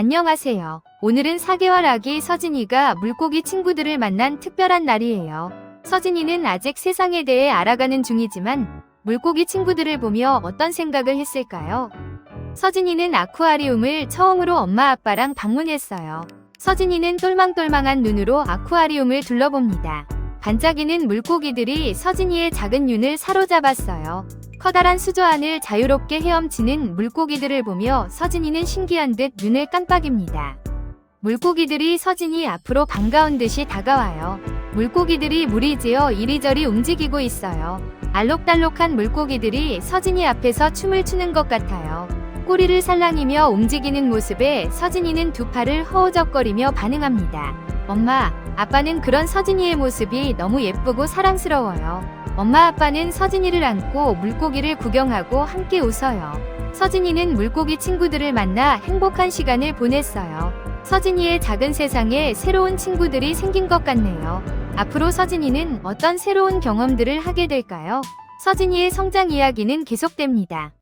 안녕하세요. 오늘은 4개월 아기 서진이가 물고기 친구들을 만난 특별한 날이에요. 서진이는 아직 세상에 대해 알아가는 중이지만 물고기 친구들을 보며 어떤 생각을 했을까요? 서진이는 아쿠아리움을 처음으로 엄마 아빠랑 방문했어요. 서진이는 똘망똘망한 눈으로 아쿠아리움을 둘러봅니다. 반짝이는 물고기들이 서진이의 작은 눈을 사로잡았어요. 커다란 수조 안을 자유롭게 헤엄치는 물고기들을 보며 서진이는 신기한 듯 눈을 깜빡입니다. 물고기들이 서진이 앞으로 반가운 듯이 다가와요. 물고기들이 물이 지어 이리저리 움직이고 있어요. 알록달록한 물고기들이 서진이 앞에서 춤을 추는 것 같아요. 꼬리를 살랑이며 움직이는 모습에 서진이는 두 팔을 허우적거리며 반응합니다. 엄마, 아빠는 그런 서진이의 모습이 너무 예쁘고 사랑스러워요. 엄마 아빠는 서진이를 안고 물고기를 구경하고 함께 웃어요. 서진이는 물고기 친구들을 만나 행복한 시간을 보냈어요. 서진이의 작은 세상에 새로운 친구들이 생긴 것 같네요. 앞으로 서진이는 어떤 새로운 경험들을 하게 될까요? 서진이의 성장 이야기는 계속됩니다.